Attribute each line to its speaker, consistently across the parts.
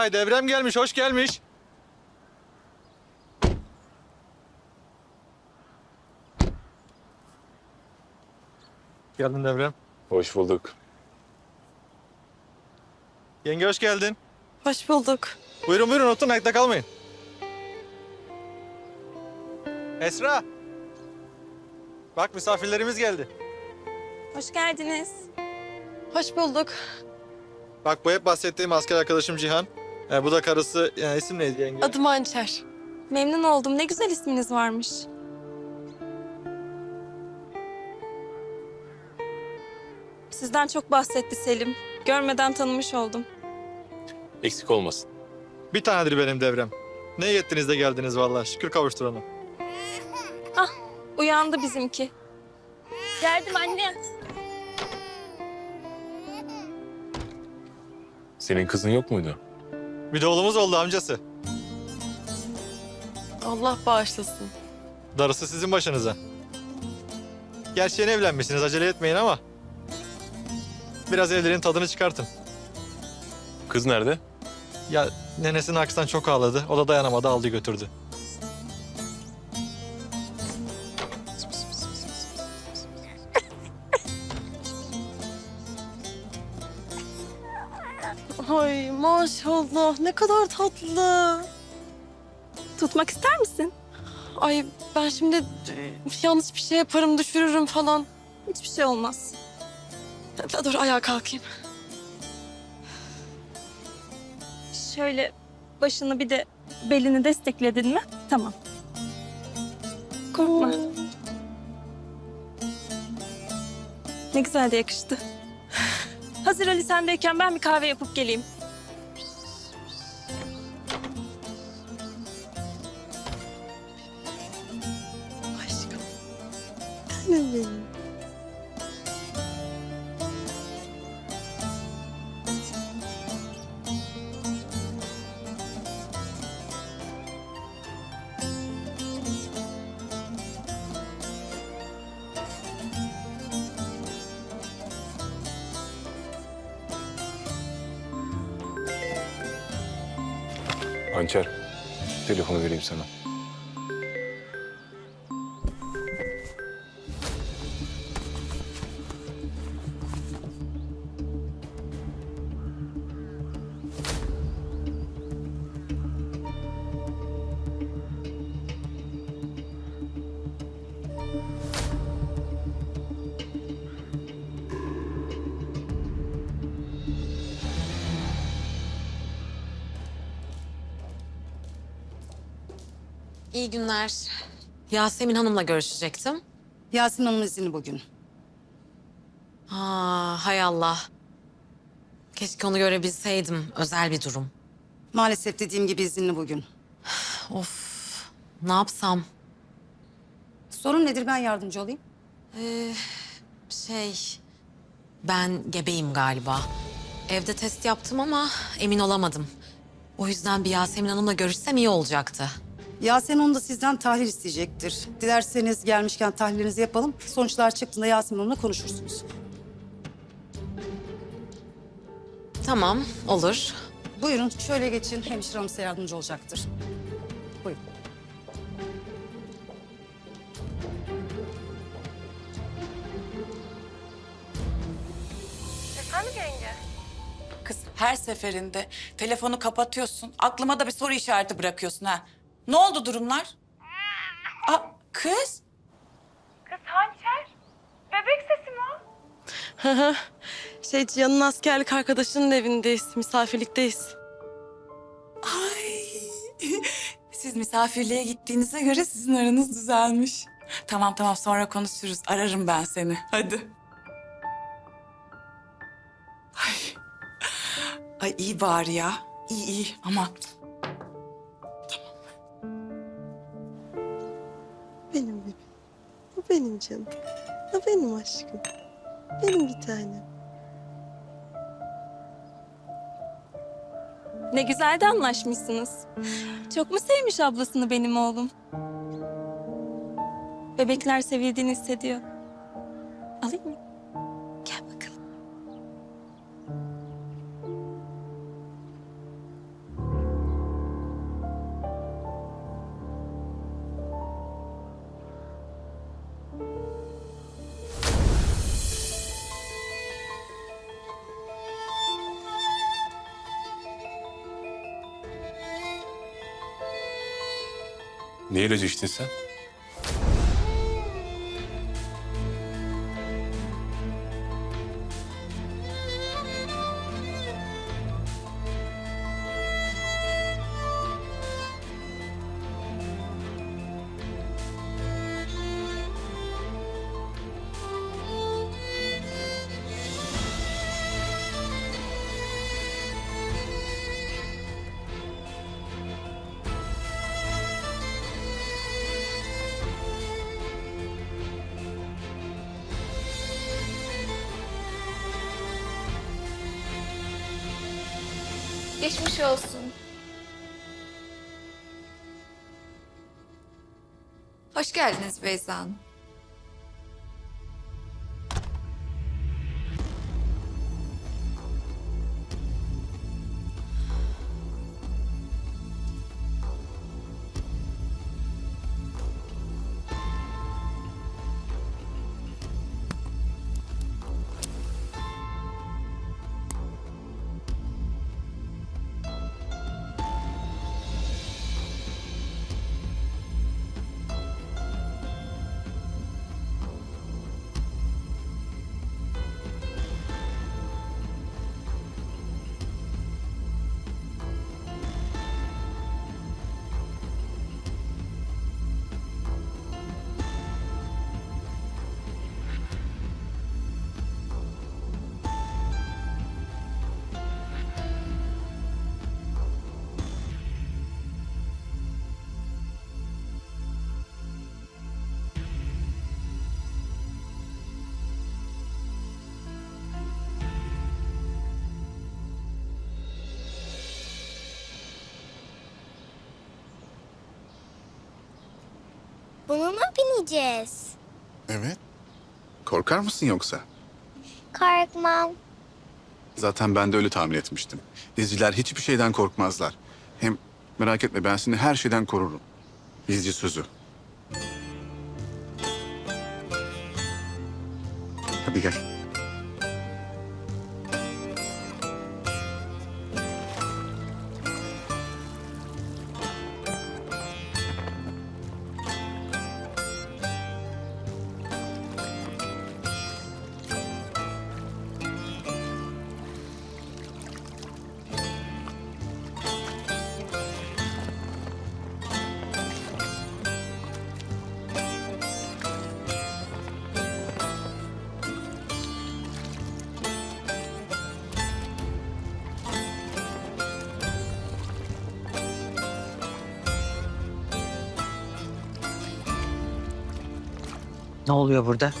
Speaker 1: Vay devrem gelmiş, hoş gelmiş. Geldin devrem.
Speaker 2: Hoş bulduk.
Speaker 1: Yenge hoş geldin.
Speaker 3: Hoş bulduk.
Speaker 1: Buyurun buyurun oturun ayakta kalmayın. Esra. Bak misafirlerimiz geldi.
Speaker 3: Hoş geldiniz. Hoş bulduk.
Speaker 1: Bak bu hep bahsettiğim asker arkadaşım Cihan. Ee, bu da karısı, yani isim neydi yenge?
Speaker 3: Adım Ançer. Memnun oldum. Ne güzel isminiz varmış. Sizden çok bahsetti Selim. Görmeden tanımış oldum.
Speaker 2: Eksik olmasın.
Speaker 1: Bir tanedir benim devrem. Ne iyi ettiniz de geldiniz vallahi. Şükür kavuşturana.
Speaker 3: Uyandı bizimki. Geldim anne.
Speaker 2: Senin kızın yok muydu?
Speaker 1: Bir de oğlumuz oldu amcası.
Speaker 3: Allah bağışlasın.
Speaker 1: Darısı sizin başınıza. Gerçi yeni evlenmişsiniz acele etmeyin ama. Biraz evlerin tadını çıkartın.
Speaker 2: Kız nerede?
Speaker 1: Ya nenesinin aksından çok ağladı. O da dayanamadı aldı götürdü.
Speaker 3: Ay maşallah ne kadar tatlı. Tutmak ister misin? Ay ben şimdi e, yanlış bir şey yaparım düşürürüm falan. Hiçbir şey olmaz. Dur, dur ayağa kalkayım. Şöyle başını bir de belini destekledin mi? Tamam. Korkma. Ne güzel de yakıştı. Hazır Ali sendeyken ben bir kahve yapıp geleyim. Aşkım. Canım benim.
Speaker 2: Hançer. Telefonu vereyim sana.
Speaker 4: İyi günler. Yasemin Hanım'la görüşecektim.
Speaker 5: Yasin Hanım izni bugün.
Speaker 4: Aa, hay Allah. Keşke onu görebilseydim. Özel bir durum.
Speaker 5: Maalesef dediğim gibi izinli bugün.
Speaker 4: Of. Ne yapsam?
Speaker 5: Sorun nedir ben yardımcı olayım.
Speaker 4: Şey, ben gebeyim galiba. Evde test yaptım ama emin olamadım. O yüzden bir Yasemin Hanım'la görüşsem iyi olacaktı.
Speaker 5: Yasin Hanım da sizden tahlil isteyecektir. Dilerseniz gelmişken tahlillerinizi yapalım. Sonuçlar çıktığında Yasin Hanım'la konuşursunuz.
Speaker 4: Tamam, olur.
Speaker 5: Buyurun şöyle geçin. Hemşire hanım size yardımcı olacaktır. Buyurun.
Speaker 6: Kız her seferinde telefonu kapatıyorsun. Aklıma da bir soru işareti bırakıyorsun ha. Ne oldu durumlar? Aa, kız.
Speaker 7: Kız hançer. Bebek sesi mi o?
Speaker 3: şey Cihan'ın askerlik arkadaşının evindeyiz. Misafirlikteyiz.
Speaker 6: Ay. Siz misafirliğe gittiğinize göre sizin aranız düzelmiş. Tamam tamam sonra konuşuruz. Ararım ben seni. Hadi. Ay. Ay iyi bari ya. İyi iyi ama
Speaker 8: canım. Bu benim aşkım. Benim bir tanem.
Speaker 3: Ne güzel de anlaşmışsınız. Çok mu sevmiş ablasını benim oğlum? Bebekler sevildiğini hissediyor. Alayım mı?
Speaker 2: Ne ilacı içtin sen?
Speaker 9: Geçmiş olsun. Hoş geldiniz Beyza Hanım.
Speaker 10: Buna mı bineceğiz?
Speaker 11: Evet. Korkar mısın yoksa?
Speaker 10: Korkmam.
Speaker 11: Zaten ben de öyle tahmin etmiştim. İzciler hiçbir şeyden korkmazlar. Hem merak etme ben seni her şeyden korurum. İzci sözü. Hadi gel.
Speaker 12: Ne oluyor burada?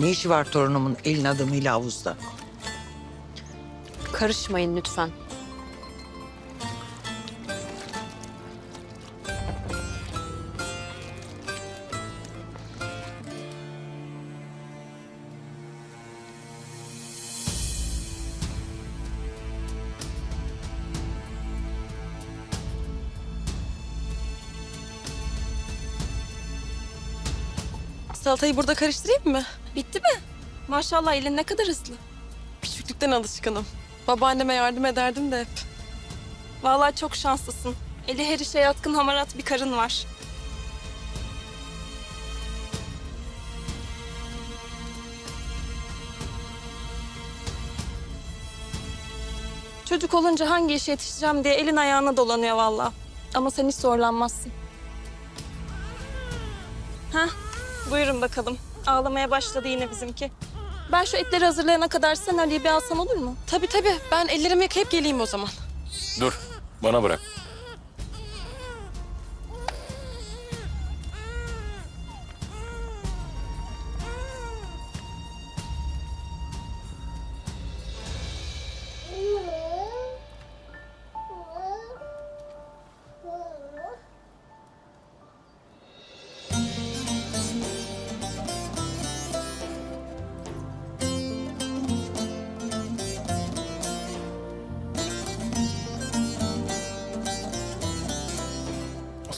Speaker 12: Ne işi var torunumun elin adamıyla havuzda?
Speaker 3: Karışmayın lütfen. Salatayı burada karıştırayım mı? Bitti mi? Maşallah elin ne kadar hızlı. Küçüklükten alışkınım. Babaanneme yardım ederdim de hep. Vallahi çok şanslısın. Eli her işe yatkın hamarat bir karın var. Çocuk olunca hangi işe yetişeceğim diye elin ayağına dolanıyor vallahi. Ama sen hiç zorlanmazsın. Buyurun bakalım. Ağlamaya başladı yine bizimki. Ben şu etleri hazırlayana kadar sen Ali'yi bir alsan olur mu? Tabii tabii. Ben ellerimi yıkayıp geleyim o zaman.
Speaker 2: Dur, bana bırak.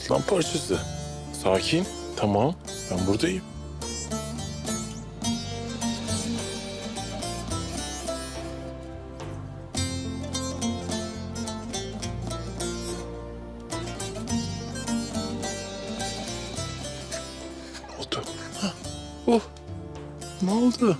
Speaker 2: aslan parçası. Sakin. Tamam. Ben buradayım. Oldu. Ha. Oh, ne oldu?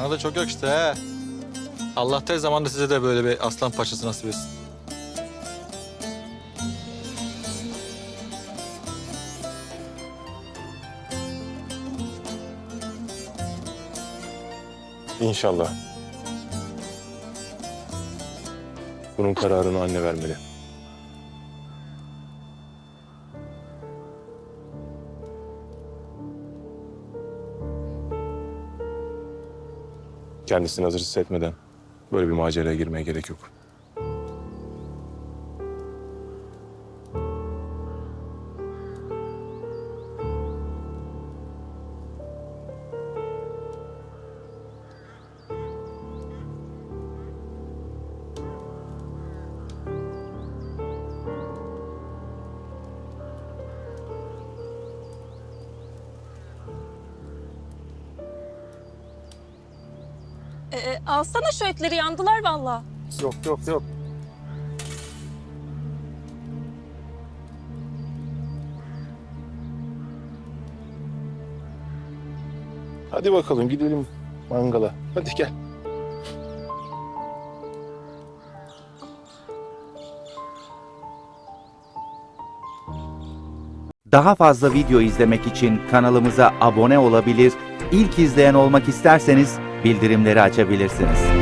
Speaker 1: Cana da çok yakıştı he. Allah tez zamanda size de böyle bir aslan parçası nasip etsin.
Speaker 2: İnşallah. Bunun kararını anne vermeli. Kendisini hazır hissetmeden böyle bir maceraya girmeye gerek yok.
Speaker 3: Ee, alsana şu etleri yandılar valla.
Speaker 2: Yok yok yok. Hadi bakalım gidelim mangala. Hadi gel.
Speaker 13: Daha fazla video izlemek için kanalımıza abone olabilir, ilk izleyen olmak isterseniz bildirimleri açabilirsiniz.